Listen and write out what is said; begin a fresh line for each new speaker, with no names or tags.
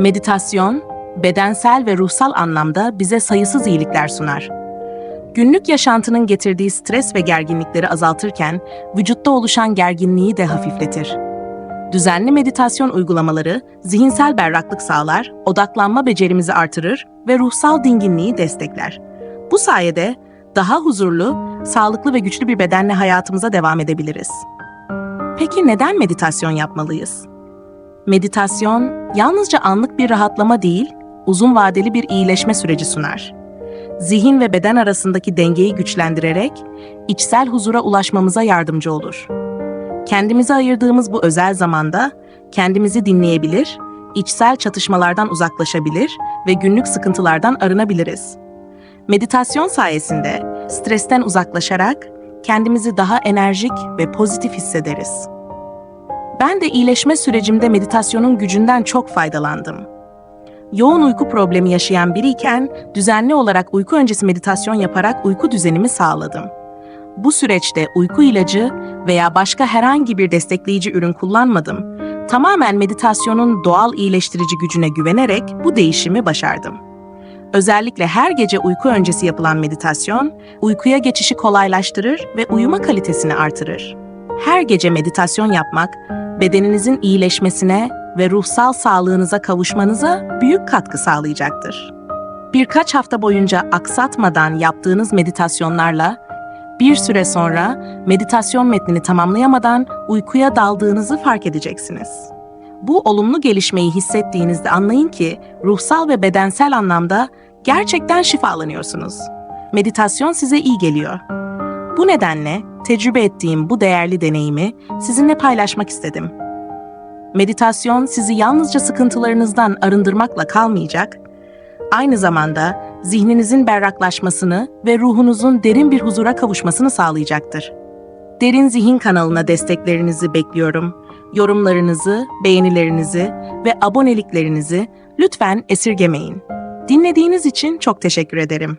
Meditasyon, bedensel ve ruhsal anlamda bize sayısız iyilikler sunar. Günlük yaşantının getirdiği stres ve gerginlikleri azaltırken vücutta oluşan gerginliği de hafifletir. Düzenli meditasyon uygulamaları zihinsel berraklık sağlar, odaklanma becerimizi artırır ve ruhsal dinginliği destekler. Bu sayede daha huzurlu, sağlıklı ve güçlü bir bedenle hayatımıza devam edebiliriz. Peki neden meditasyon yapmalıyız? Meditasyon yalnızca anlık bir rahatlama değil, uzun vadeli bir iyileşme süreci sunar. Zihin ve beden arasındaki dengeyi güçlendirerek içsel huzura ulaşmamıza yardımcı olur. Kendimize ayırdığımız bu özel zamanda kendimizi dinleyebilir, içsel çatışmalardan uzaklaşabilir ve günlük sıkıntılardan arınabiliriz. Meditasyon sayesinde stresten uzaklaşarak kendimizi daha enerjik ve pozitif hissederiz. Ben de iyileşme sürecimde meditasyonun gücünden çok faydalandım. Yoğun uyku problemi yaşayan biriyken düzenli olarak uyku öncesi meditasyon yaparak uyku düzenimi sağladım. Bu süreçte uyku ilacı veya başka herhangi bir destekleyici ürün kullanmadım. Tamamen meditasyonun doğal iyileştirici gücüne güvenerek bu değişimi başardım. Özellikle her gece uyku öncesi yapılan meditasyon, uykuya geçişi kolaylaştırır ve uyuma kalitesini artırır. Her gece meditasyon yapmak, bedeninizin iyileşmesine ve ruhsal sağlığınıza kavuşmanıza büyük katkı sağlayacaktır. Birkaç hafta boyunca aksatmadan yaptığınız meditasyonlarla bir süre sonra meditasyon metnini tamamlayamadan uykuya daldığınızı fark edeceksiniz. Bu olumlu gelişmeyi hissettiğinizde anlayın ki ruhsal ve bedensel anlamda gerçekten şifalanıyorsunuz. Meditasyon size iyi geliyor. Bu nedenle tecrübe ettiğim bu değerli deneyimi sizinle paylaşmak istedim. Meditasyon sizi yalnızca sıkıntılarınızdan arındırmakla kalmayacak, aynı zamanda zihninizin berraklaşmasını ve ruhunuzun derin bir huzura kavuşmasını sağlayacaktır. Derin Zihin kanalına desteklerinizi bekliyorum. Yorumlarınızı, beğenilerinizi ve aboneliklerinizi lütfen esirgemeyin. Dinlediğiniz için çok teşekkür ederim.